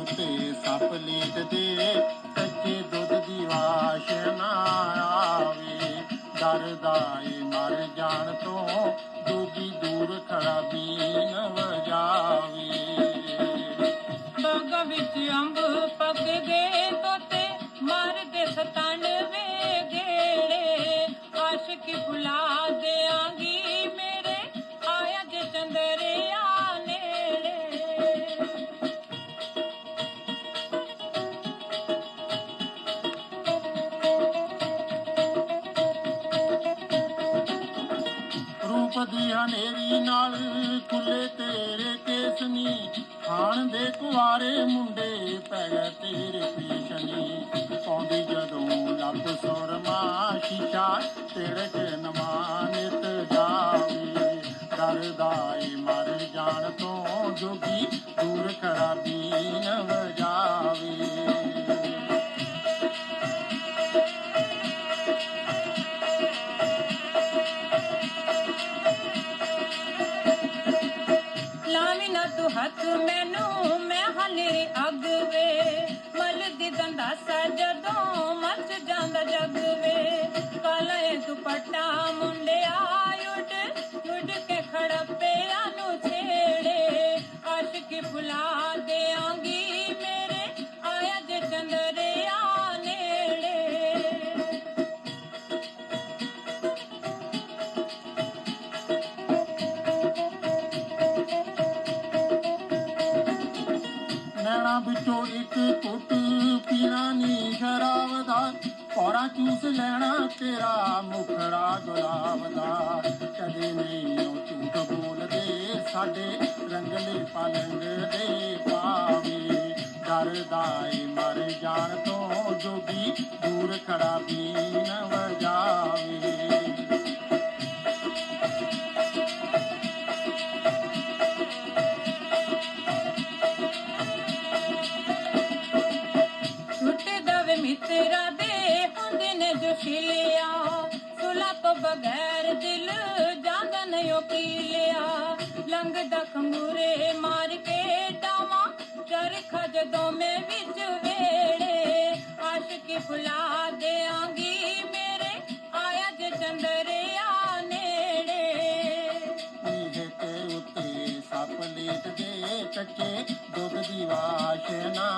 उते सप लेट ते ਹਨੇਰੀ ਨਾਲ ਖੁੱਲੇ ਤੇਰੇ ਕੇਸਨੀ ਖਾਣ ਦੇ ਕੁਆਰੇ ਮੁੰਡੇ ਪੈ ਗਏ ਤੇਰੇ ਪੇਸ਼ਨੀ ਪਾਉਂਦੀ ਜਦੋਂ ਲੱਭ ਸੁਰਮਾ ਸ਼ੀਸ਼ਾ ਤਿੜਕ ਨਮਾਨਿਤ ਜਾਵੇ। ਡਰਦਾ ਮਰ ਜਾਣ ਤੋਂ ਜੋਗੀ, ਦੂਰ ਖੜਾ ਨ ਵਜਾਵੇ। ਲਾਵੀ ਨਾ ਤੂੰ ਹੱਥ ਮੈਨੂੰ ਮੈਂ ਹਨੇਰੇ ਅੱਗ ਵੇ ਮਲ ਦੀ ਦੰਦਾਸਾ ਜਦੋਂ ਮੱਚ ਜਾਂਦਾ ਜਗ ਵੇ ਕਾਲੇ ਦੁਪੱਟਾ ਮੁੰਡਿਆ ਉੱਡ ਉੱਡ ਕੇ ਖੜਪਿਆਂ ਨੂੰ ਛੇੜੇ ਆਸ਼ਕੀ ਫੁਲਾ ਨੈਣਾ ਵਿੱਚੋਂ ਇੱਕ ਘੁੱਟ ਪੀਣਾ ਨੀ ਸ਼ਰਾਬ ਦਾ ਪੌੜਾ ਚੂਸ ਲੈਣਾ ਤੇਰਾ ਮੁਖੜਾ ਗੁਲਾਬ ਦਾ ਕਦੇ ਨਹੀਂ ਉਹ ਝੂਠ ਬੋਲਦੇ, ਸਾਡੇ ਰੰਗਲੇ ਪਲੰਗ ਦੇ ਪਾਵੇ। ਡਰਦਾ ਏ ਮਰ ਜਾਣ ਤੋਂ ਜੋਗੀ ਦੂਰ ਖੜਾ ਬੀਨ ਨਾ खिलिया, सुलप बगैर दिल जागन यो पीलिया। लंग दखमूरे मार के डावा चरख जदों में विच वेड़े। आशिक फुला दे मेरे, आया जे चंदरिया सप लेट दे टके दुख दी वासना